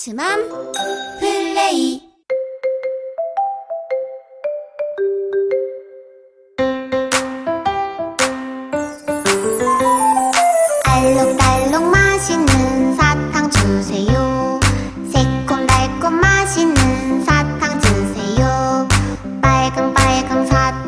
맞춤함 플레이. 알록달록 맛있는 사탕 주세요. 새콤달콤 맛있는 사탕 주세요. 빨강빨강 사탕